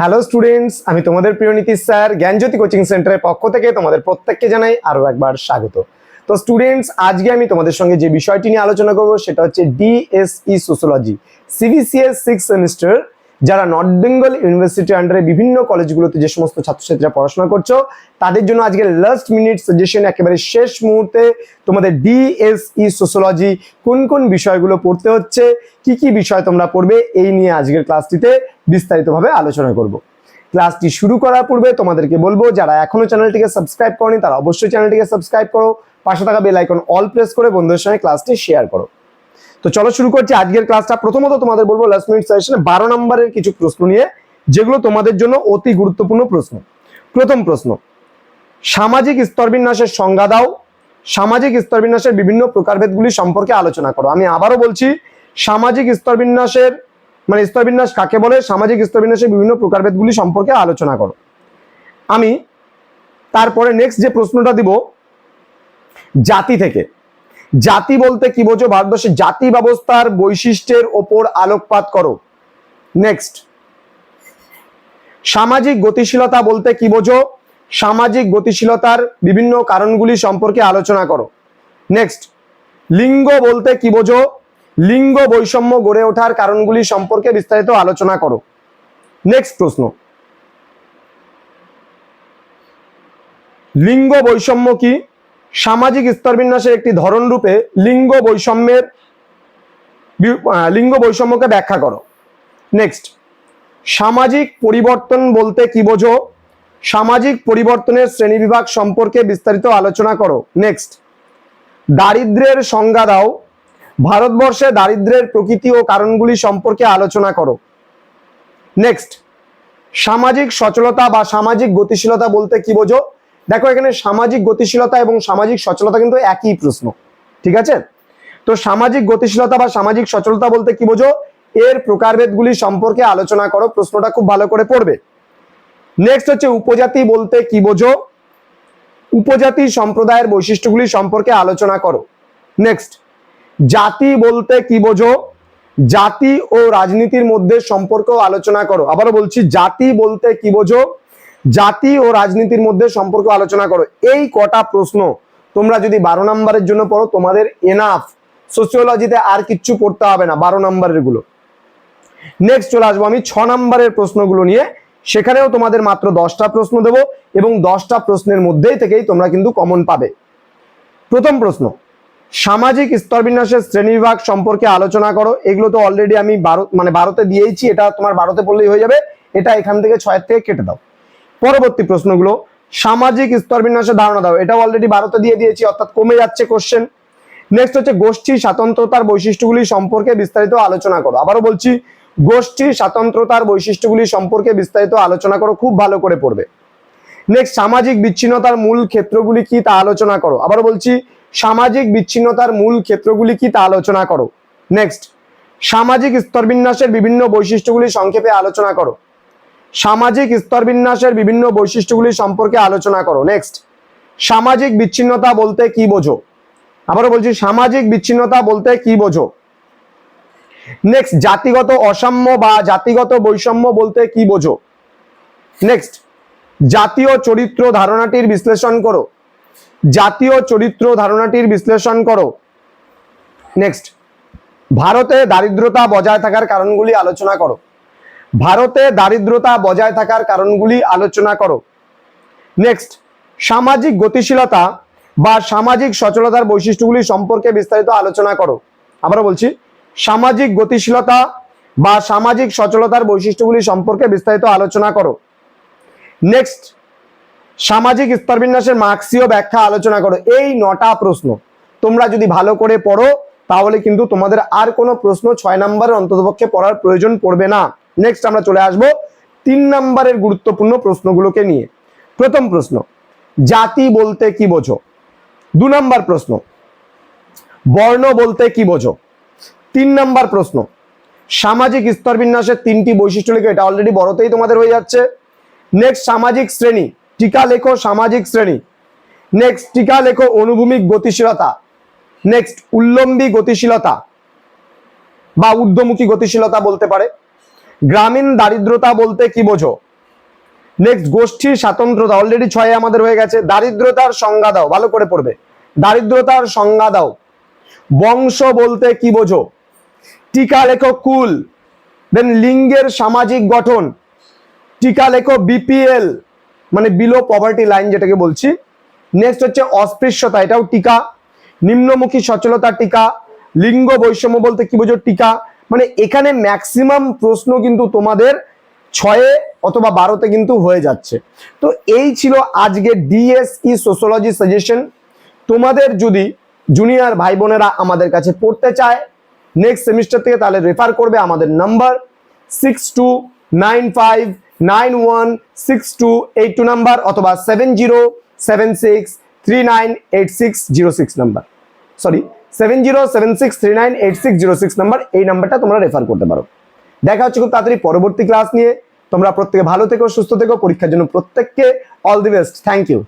Hello students, আমি তোমাদের প্রিয় নীতিশ স্যার, জ্ঞানজ্যোতি কোচিং সেন্টারের পক্ষ থেকে তোমাদের প্রত্যেককে জানাই আরও একবার স্বাগত। তো স্টুডেন্টস, আজকে আমি তোমাদের সঙ্গে যে বিষয়টি নিয়ে আলোচনা করব সেটা হচ্ছে DSE sociology CBCS six semester যারা নর্থ বেঙ্গল ইউনিভার্সিটি আন্ডারে বিভিন্ন কলেজগুলোতে যে সমস্ত ছাত্রছাত্রীরা পড়াশোনা করছ, তাদের জন্য আজকে লাস্ট মিনিট সাজেশন একেবারে শেষ মুহূর্তে তোমাদের ডিএসই সোশ্যোলজি কোন কোন বিষয়গুলো পড়তে হচ্ছে, কি কি বিষয় তোমরা পড়বে, এই নিয়ে আজকের ক্লাসটিতে বিস্তারিতভাবে আলোচনা করব। ক্লাসটি শুরু করার পূর্বে তোমাদেরকে বলব, যারা এখনও চ্যানেলটিকে সাবস্ক্রাইব করনি, তারা অবশ্যই চ্যানেলটিকে সাবস্ক্রাইব করো, পাশে থাকা বেল আইকন অল প্রেস করে বন্ধুদের সঙ্গে ক্লাসটি শেয়ার করো। তো চলো শুরু করছি আজকের ক্লাসটা প্রথমত তোমাদের বলব লাস্ট মিনিট সেশনে বারো নম্বরের কিছু প্রশ্ন নিয়ে, যেগুলো তোমাদের জন্য অতি গুরুত্বপূর্ণ প্রশ্ন। প্রথম প্রশ্ন, সামাজিক স্তরবিন্যাসের সংজ্ঞা দাও। সামাজিক স্তরবিন্যাসের বিভিন্ন প্রকারভেদগুলি সম্পর্কে আলোচনা করো। আমি আবারও বলছি, সামাজিক স্তরবিন্যাসের মানে স্তরবিন্যাস কাকে বলে? সামাজিক স্তরবিন্যাসের বিভিন্ন প্রকারভেদগুলি সম্পর্কে আলোচনা করো। আমি তারপরে নেক্সট যে প্রশ্নটা দিব, জাতি থেকে। জাতি বলতে কি বোঝো? ভারতবর্ষের জাতি ব্যবস্থার বৈশিষ্ট্যের ওপর আলোকপাত করো। নেক্সট সামাজিক গতিশীলতা বলতে কি বোঝো? সামাজিক গতিশীলতার বিভিন্ন কারণগুলি সম্পর্কে আলোচনা করো। নেক্সট লিঙ্গ বলতে কি বোঝো? লিঙ্গ বৈষম্য গড়ে ওঠার কারণগুলি সম্পর্কে বিস্তারিত আলোচনা করো। নেক্সট প্রশ্ন. লিঙ্গ বৈষম্য কি? সামাজিক স্তরবিন্যাসের একটি ধরন রূপে লিঙ্গ বৈষম্যের লিঙ্গ বৈষম্যকে ব্যাখ্যা করো। নেক্সট সামাজিক পরিবর্তন বলতে কি বোঝো? সামাজিক পরিবর্তনের শ্রেণীবিভাগ সম্পর্কে বিস্তারিত আলোচনা করো। নেক্সট দারিদ্র্যের সংজ্ঞা দাও। ভারতবর্ষে দারিদ্র্যের প্রকৃতি ও কারণগুলি সম্পর্কে আলোচনা করো। নেক্সট সামাজিক সচলতা বা সামাজিক গতিশীলতা বলতে কি বোঝো? দেখো, এখানে সামাজিক গতিশীলতা এবং সামাজিক সচলতা কিন্তু একই প্রশ্ন, ঠিক আছে? তো সামাজিক গতিশীলতা বা সামাজিক সচলতা বলতে কি বোঝো? এর প্রকারভেদগুলি সম্পর্কে আলোচনা করো, প্রশ্নটা খুব ভালো করে পড়বে। নেক্সট হচ্ছে উপজাতি বলতে কি বোঝো? উপজাতি সম্প্রদায়ের বৈশিষ্ট্যগুলি সম্পর্কে আলোচনা করো। নেক্সট জাতি বলতে কি বোঝো? জাতি ও রাজনীতির মধ্যে সম্পর্ক আলোচনা করো। আবারও বলছি, জাতি বলতে কি বোঝো? জাতি ও রাজনীতির মধ্যে সম্পর্ক আলোচনা করো। এই কটা প্রশ্ন তোমরা যদি বারো নম্বরের জন্য পড়ো, তোমাদের এনাফ সোসিওলজিতে আর কিচ্ছু পড়তে হবে না, বারো নম্বরেরগুলো নেক্সট চলে আসব আমি ছ নম্বরের প্রশ্নগুলো নিয়ে। সেখানেও তোমাদের মাত্র দশটা প্রশ্ন দেব এবং দশটা প্রশ্নের মধ্যেই থেকেই তোমরা কিন্তু কমন পাবে। প্রথম প্রশ্ন, সামাজিক স্তরবিন্যাসের শ্রেণীবিভাগ সম্পর্কে আলোচনা করো। এগুলো তো অলরেডি আমি বারো মানে বারোতে দিয়েইছি, এটা তোমার বারোতে পড়লেই হয়ে যাবে। এটা এখান থেকে ছয়ের থেকে কেটে দাও। পরবর্তী প্রশ্নগুলো, সামাজিক স্তরবিন্যাসের ধারণা দাও। এটা অলরেডি ভারতে দিয়ে দিয়েছি, অর্থাৎ কমে যাচ্ছে কোশ্চেন নেক্সট হচ্ছে গোষ্ঠী স্বাতন্ত্রতার বৈশিষ্ট্যগুলি সম্পর্কে বিস্তারিত আলোচনা করো। আবারও বলছি গোষ্ঠী স্বাতন্ত্রতার বৈশিষ্ট্যগুলি সম্পর্কে বিস্তারিত আলোচনা করো, খুব ভালো করে পড়বে। নেক্সট সামাজিক বিচ্ছিন্নতার মূল ক্ষেত্রগুলি কি তা আলোচনা করো। আবারও বলছি, সামাজিক বিচ্ছিন্নতার মূল ক্ষেত্রগুলি কি তা আলোচনা করো। নেক্সট সামাজিক স্তরবিন্যাসের বিভিন্ন বৈশিষ্ট্যগুলি সংক্ষেপে আলোচনা করো। সামাজিক স্তরবিন্যাসের বিভিন্ন বৈশিষ্ট্যগুলি সম্পর্কে আলোচনা করো। নেক্সট সামাজিক বিচ্ছিন্নতা বলতে কি বোঝো? আবারও বলছি, সামাজিক বিচ্ছিন্নতা বলতে কি বোঝো? নেক্সট জাতিগত অসাম্য বা জাতিগত বৈষম্য বলতে কি বোঝো? নেক্সট জাতীয় চরিত্র ধারণাটির বিশ্লেষণ করো। জাতীয় চরিত্র ধারণাটির বিশ্লেষণ করো। নেক্সট ভারতে দারিদ্রতা বজায় থাকার কারণগুলি আলোচনা করো। ভারতে দারিদ্রতা বজায় থাকার কারণগুলি আলোচনা করো। নেক্সট সামাজিক গতিশীলতা বা সামাজিক সচলতার বৈশিষ্ট্যগুলি সম্পর্কে বিস্তারিত আলোচনা করো। আবারও বলছি, সামাজিক গতিশীলতা বা সামাজিক সচলতার বৈশিষ্ট্যগুলি সম্পর্কে বিস্তারিত আলোচনা করো। নেক্সট সামাজিক স্তরবিন্যাসের মার্ক্সীয় ব্যাখ্যা আলোচনা করো। এই নটা প্রশ্ন তোমরা যদি ভালো করে পড়ো, তাহলে কিন্তু তোমাদের আর কোনো প্রশ্ন ছয় নম্বরের অন্ততপক্ষে পড়ার প্রয়োজন পড়বে না। নেক্সট আমরা চলে আসব তিন নম্বরের গুরুত্বপূর্ণ প্রশ্নগুলোকে নিয়ে। প্রথম প্রশ্ন, জাতি বলতে কি বোঝো? দু নম্বর প্রশ্ন, বর্ণ বলতে কি বোঝো? তিন নম্বর প্রশ্ন, সামাজিক স্তরবিন্যাসের তিনটি বৈশিষ্ট্য লিখে, এটা অলরেডি বড়তেই তোমাদের হয়ে যাচ্ছে। নেক্সট সামাজিক শ্রেণি, টিকা লেখো সামাজিক শ্রেণি। নেক্সট টিকা লেখো অনুভূমিক গতিশীলতা। নেক্সট উল্লম্বী গতিশীলতা বা ঊর্ধ্বমুখী গতিশীলতা বলতে পারে। গ্রামীণ দারিদ্রতা বলতে কি বোঝো? নেক্সট গোষ্ঠীর স্বাতন্ত্রতা অলরেডি ছয়ে আমাদের হয়ে গেছে। দারিদ্রতার সংজ্ঞা দাও, ভালো করে পড়বে। দারিদ্রতার সংজ্ঞা দাও। বংশ বলতে কি বোঝো? টিকা লেখো কুল দেন লিঙ্গের সামাজিক গঠন। টিকা লেখো বিপিএল মানে বিলো পভার্টি লাইন যেটাকে বলছি। নেক্সট হচ্ছে অস্পৃশ্যতা, এটাও টিকা। নিম্নমুখী সচলতা টিকা। লিঙ্গ বৈষম্য বলতে কি বোঝো? টিকা। মানে এখানে ম্যাক্সিমাম প্রশ্ন কিন্তু তোমাদের ছয়ে অথবা বারোতে কিন্তু হয়ে যাচ্ছে। তো এই ছিল আজকে ডিএসই সোশ্যোলজি সাজেশন তোমাদের যদি জুনিয়র ভাই বোনেরা আমাদের কাছে পড়তে চায় নেক্সট সেমিস্টার থেকে তাহলে রেফার করবে আমাদের number six two nine five nine one six two eight two number অথবা seven zero seven six three nine eight six zero six number sorry seven zero seven six three nine eight six zero six number, এই নাম্বারটা তোমরা refer করতে পারো। দেখা হচ্ছে খুব তাড়াতাড়ি পরবর্তী ক্লাস নিয়ে। তোমরা প্রত্যেকে ভালো থেকো, সুস্থ থেকো, পরীক্ষার জন্য প্রত্যেককে all the best thank you